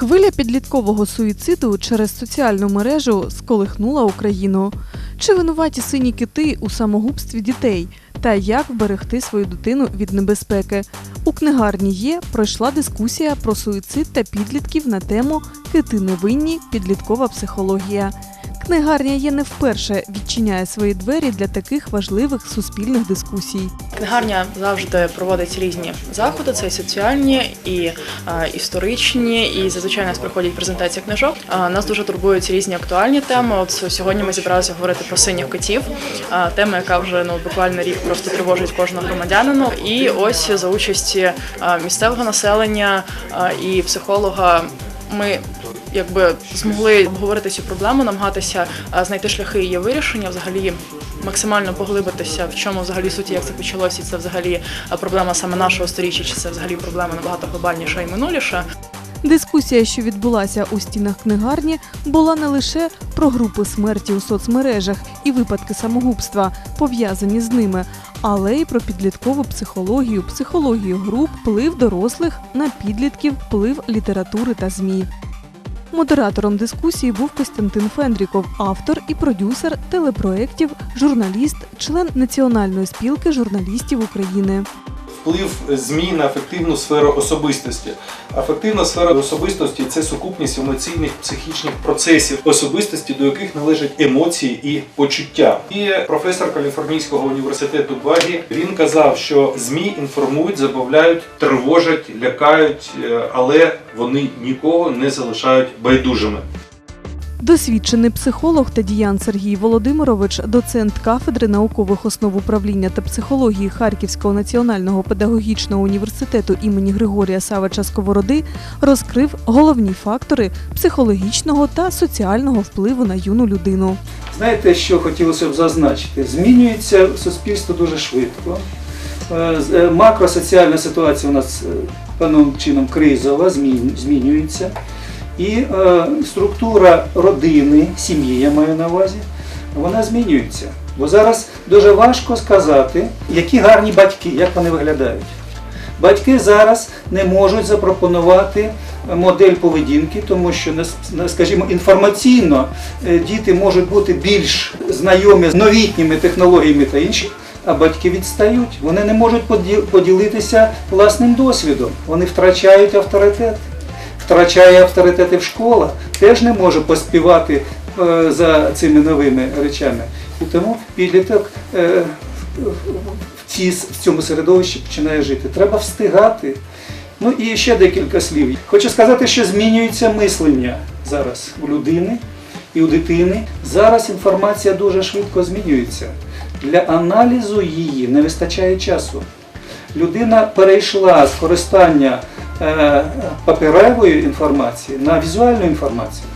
Хвиля підліткового суїциду через соціальну мережу сколихнула Україну. Чи винуваті сині кити у самогубстві дітей? Та як вберегти свою дитину від небезпеки? У книгарні є пройшла дискусія про суїцид та підлітків на тему Кити невинні підліткова психологія. Книгарня є не вперше відчиняє свої двері для таких важливих суспільних дискусій. Книгарня завжди проводить різні заходи, це і соціальні, і е, історичні, і зазвичай у нас проходять презентації книжок. Е, нас дуже турбують різні актуальні теми. От сьогодні ми зібралися говорити про синіх котів, е, тема, яка вже ну буквально рік просто тривожить кожного громадянина. І ось за участі місцевого населення і психолога. Ми якби змогли обговорити цю проблему, намагатися е, знайти шляхи її вирішення, взагалі максимально поглибитися, в чому взагалі суті, як це почалося, це взагалі е, проблема саме нашого сторіччя, чи це взагалі проблема набагато глобальніша і минуліша. Дискусія, що відбулася у стінах книгарні, була не лише про групи смерті у соцмережах і випадки самогубства, пов'язані з ними, але й про підліткову психологію, психологію груп, вплив дорослих на підлітків, вплив літератури та ЗМІ. Модератором дискусії був Костянтин Фендріков, автор і продюсер телепроєктів, журналіст, член Національної спілки журналістів України. Вплив ЗМІ на афективну сферу особистості. Афективна сфера особистості це сукупність емоційних психічних процесів особистості, до яких належать емоції і почуття. І професор Каліфорнійського університету Багі він казав, що ЗМІ інформують, забавляють, тривожать, лякають, е, але вони нікого не залишають байдужими. Досвідчений психолог та діян Сергій Володимирович, доцент кафедри наукових основ управління та психології Харківського національного педагогічного університету імені Григорія Савича Сковороди, розкрив головні фактори психологічного та соціального впливу на юну людину. Знаєте, що хотілося б зазначити? Змінюється суспільство дуже швидко. Е, е, Макросоціальна ситуація у нас е, певним чином кризова, змінюється. І е, структура родини, сім'ї, я маю на увазі, вона змінюється. Бо зараз дуже важко сказати, які гарні батьки, як вони виглядають. Батьки зараз не можуть запропонувати модель поведінки, тому що, скажімо, інформаційно е, діти можуть бути більш знайомі з новітніми технологіями та іншим, а батьки відстають. Вони не можуть поді- поділитися власним досвідом. Вони втрачають авторитет. Втрачає авторитети в школах, теж не може поспівати е, за цими новими речами. І тому підліток е, в, цьому середовищі починає жити. Треба встигати. Ну і ще декілька слів. Хочу сказати, що змінюється мислення зараз у людини і у дитини. Зараз інформація дуже швидко змінюється. Для аналізу її не вистачає часу. Людина перейшла з користання паперової інформації на візуальну інформацію.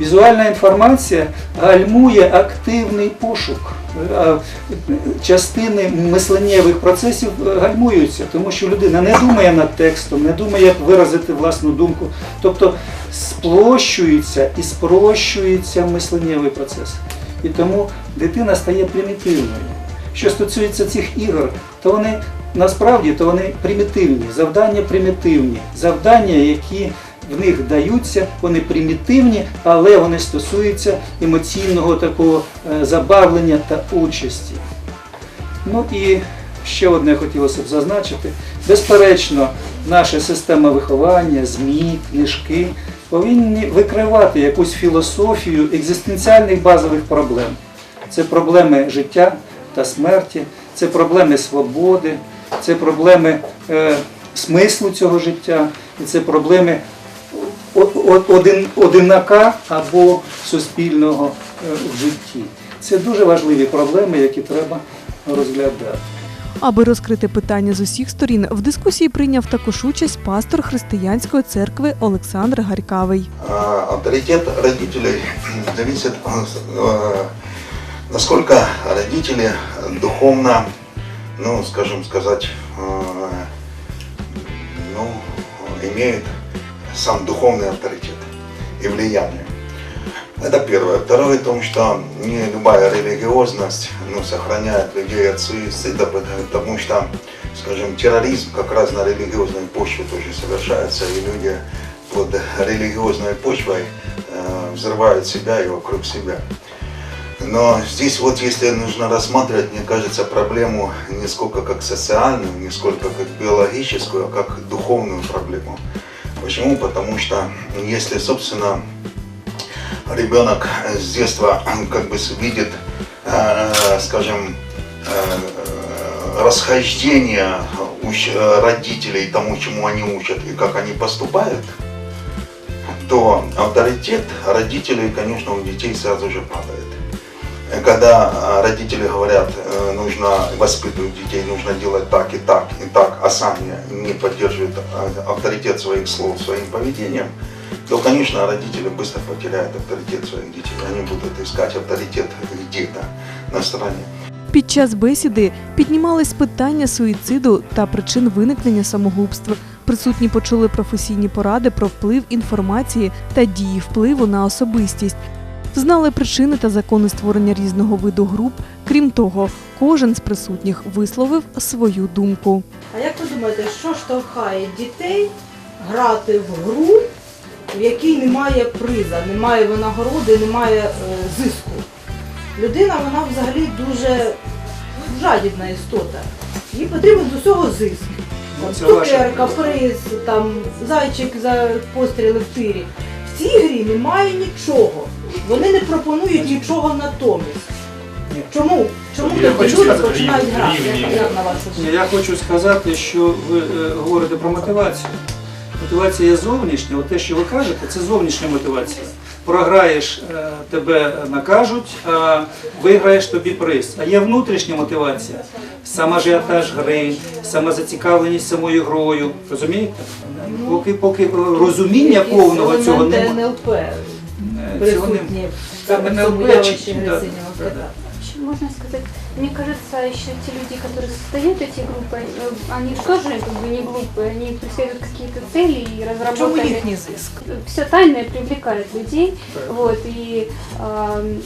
Візуальна інформація гальмує активний пошук. Е, Частини мисленнєвих процесів е, гальмуються, тому що людина не думає над текстом, не думає, як виразити власну думку. Тобто сплощується і спрощується мисленнєвий процес. І тому дитина стає примітивною. Що стосується цих ігор, то вони насправді то вони примітивні, завдання примітивні, завдання, які в них даються, вони примітивні, але вони стосуються емоційного такого е, забавлення та участі. Ну і ще одне хотілося б зазначити. Безперечно, наша система виховання, ЗМІ, книжки повинні викривати якусь філософію екзистенціальних базових проблем. Це проблеми життя та смерті, це проблеми свободи, це проблеми е, смислу цього життя, і це проблеми один, одинака або суспільного е, в житті. Це дуже важливі проблеми, які треба розглядати. Аби розкрити питання з усіх сторін, в дискусії прийняв також участь пастор християнської церкви Олександр Гарькавий. Авторитет родителей зависит, э, насколько духовно, ну, скажем сказать, э, ну, имеют сам духовный авторитет и влияние. Это первое. Второе в том, что не любая религиозность ну, сохраняет людей от суицида, потому что, скажем, терроризм как раз на религиозной почве тоже совершается, и люди под религиозной почвой э, взрывают себя и вокруг себя. Но здесь вот если нужно рассматривать, мне кажется, проблему не сколько как социальную, не сколько как биологическую, а как духовную проблему. Почему? Потому что если, собственно, ребенок с детства как бы видит, э, скажем, э, расхождение родителей тому, чему они учат и как они поступают, то авторитет родителей, конечно, у детей сразу же падает. Э, Когда э, родители говорят, э, нужно воспитывать детей, нужно делать так и так и так, а сами не поддерживают э, авторитет своих слов своим поведением, то, конечно, родители быстро потеряют авторитет своих детей. Они будут искать авторитет где-то на стороне. Під час бесіди піднімались питання суїциду та причин виникнення самогубств. Присутні почули професійні поради про вплив інформації та дії впливу на особистість. Знали причини та закони створення різного виду груп. Крім того, кожен з присутніх висловив свою думку. А як ви думаєте, що штовхає дітей грати в гру, в якій немає приза, немає винагороди, немає е, зиску? Людина вона взагалі дуже жадібна істота. Їй потрібен з усього зиск. Там, Цукерка, приз, там, зайчик за постріли в тирі. Цій грі немає нічого. Вони не пропонують нічого натомість. Чому? Чому Я тоді хочу люди сказати, починають рівні- грати? рівні. Як, як на вашу думку? Я хочу сказати, що ви е, говорите про мотивацію. Мотивація є зовнішня, от те, що ви кажете, це зовнішня мотивація. Програєш, е, тебе накажуть, а виграєш тобі приз. А є внутрішня мотивація, сам ажіотаж гри, сама зацікавленість самою грою. Розумієте? Поки, поки розуміння повного цього немає. НЛП Е, Цього немає. в Там цьому НЛП явищі чи- да, агресивного да, да. кота. Вообще, Можно сказать, мне кажется, еще те люди, которые создают эти группы, э, они тоже как бы не глупые, они преследуют какие-то цели и В чому разработали. їхній зиск? Все тайное привлекает людей, вот, и ам,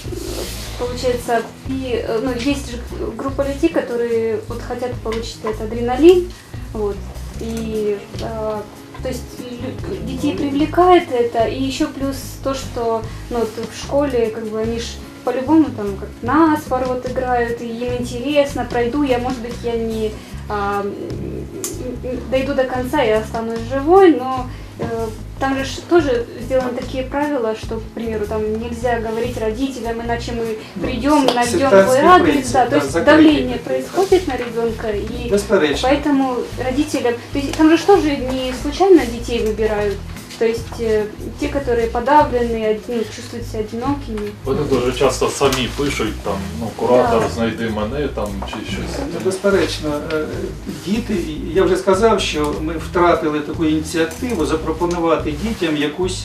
получается, и, э, ну, есть же группа людей, которые вот хотят получить этот адреналин, вот, и а, то есть лю- детей привлекает это, и еще плюс то, что ну, вот в школе как бы они ж по-любому там как на спорт играют, и им интересно, пройду я, может быть, я не а, дойду до конца, я останусь живой, но э, там же тоже сделаны такие правила, что, к примеру, там нельзя говорить родителям, иначе мы придем, с- найдем твой адрес, принцип, да, да, то есть давление происходит на ребенка, и. Поэтому родителям, то есть там же тоже не случайно детей выбирают, то есть э, те, которые подавленные, од- ну, чувствуют себя одинокими. Вони дуже часто самі пишуть там, ну, куратор, Да. знайди мене там чи щось. Це Безперечно, Е, діти, я вже сказав, що ми втратили таку ініціативу запропонувати дітям якусь,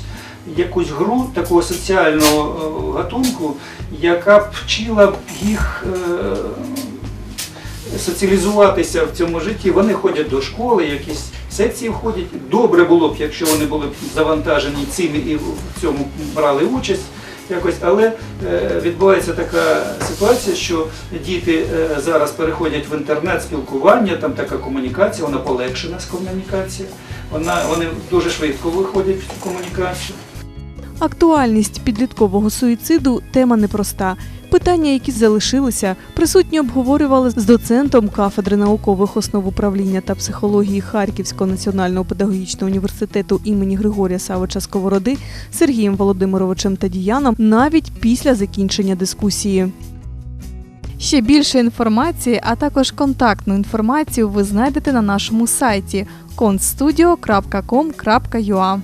якусь гру такого соціального е, гатунку, яка б вчила б їх е, соціалізуватися в цьому житті. Вони ходять до школи, якісь секції входять. Добре було б, якщо вони були б завантажені цими і в цьому брали участь. Якось, але е, відбувається така ситуація, що діти е, зараз переходять в інтернет спілкування, там така комунікація, вона полегшена комунікація. Вона вони дуже швидко виходять в цю комунікацію. Актуальність підліткового суїциду тема непроста. Питання, які залишилися, присутні обговорювали з доцентом кафедри наукових основ управління та психології Харківського національного педагогічного університету імені Григорія Савича Сковороди Сергієм Володимировичем Тадіяном навіть після закінчення дискусії. Ще більше інформації, а також контактну інформацію ви знайдете на нашому сайті konstudio.com.ua.